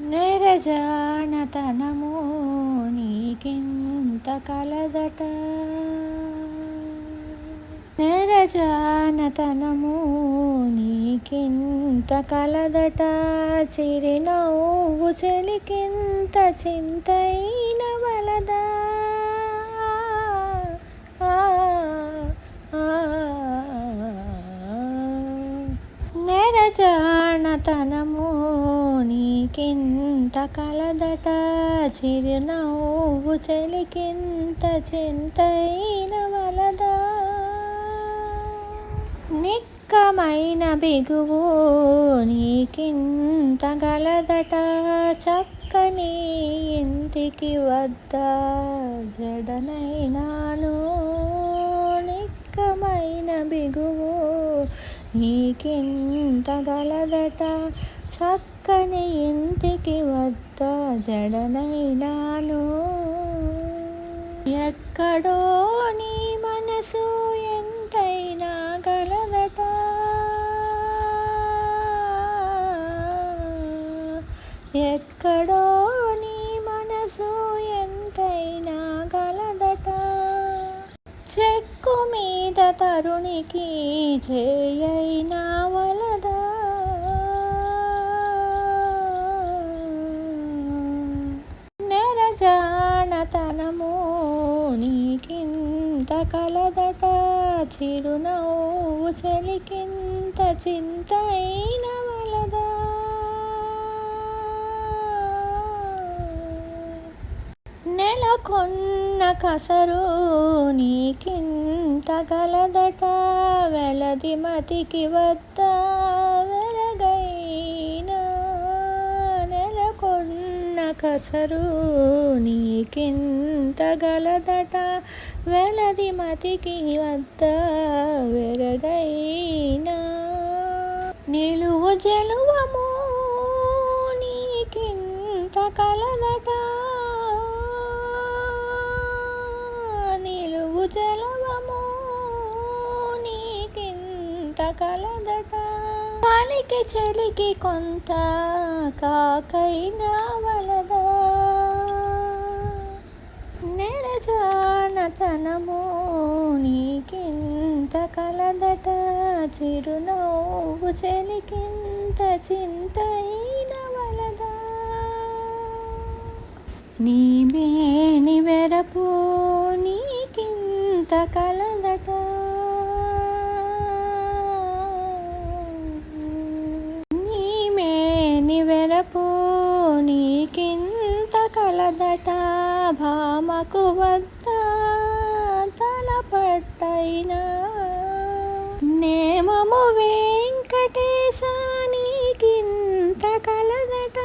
నిరజానతనము నీకింత కలదట. నిరజానతనము నీకింత కలదట. చిరినవ్వు చెలికింత చింతైన వలదా. నిరజానతనము నీకింత కలదట చిరునవ్వు చెలికింత చింతైన వలదా. నిక్కమైన బిగువు నీకింత గలదట చక్కని ఇంటికి వద్ద జడనైనాను. నిక్కమైన బిగువు నీకింత గలదట చక్కని ఇంటికి వద్ద జడనైనాను ఎక్కడో నీ మనసు ఎంతైనా గలదట. ఎక్కడో నీ మనసు ఎంతైనా గలదట. చెక్కు మీద తరుణికి చేయైనా జానతనము నీకింత కలదట చిరునవ్వు చలికింత చింతైన వలదా. నెలకొన్న కసరు నీకింత కలదట వెలది మతికి వద్ద. కసరు నీకింత గలదట? వెలది మతికి వద్ద వెరగైనా? నిలువు జలువము నీకింత కలదట? నిలువు జలవము నీకింత కలదట? చలికి చలికి కొంత కాకైనా వలదా? నెరజానతనము నీకింత కలదట. చిరునవ్వు చెలికింత చింతైన వలదా? నీ మేని వెరపు నీకింత కలదట నీకింత కలదట భామకు వద్ద తలపట్టైనా నేమము వెంకటేశ కలదట.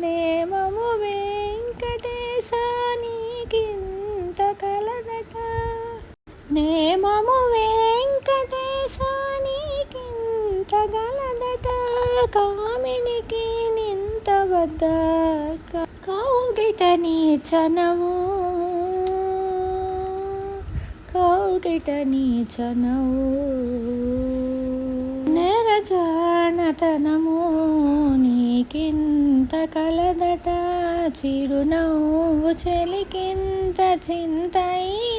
నేమము వెంకటేశ నీకింత కలదట. నేమము కామినికి నింత వద్ద కౌగిట నీ చనవు. కౌగిట నీ చనవు. నెరజానతనము నీకింత కలదట. చిరునవ్వు చెలికింత చింతైన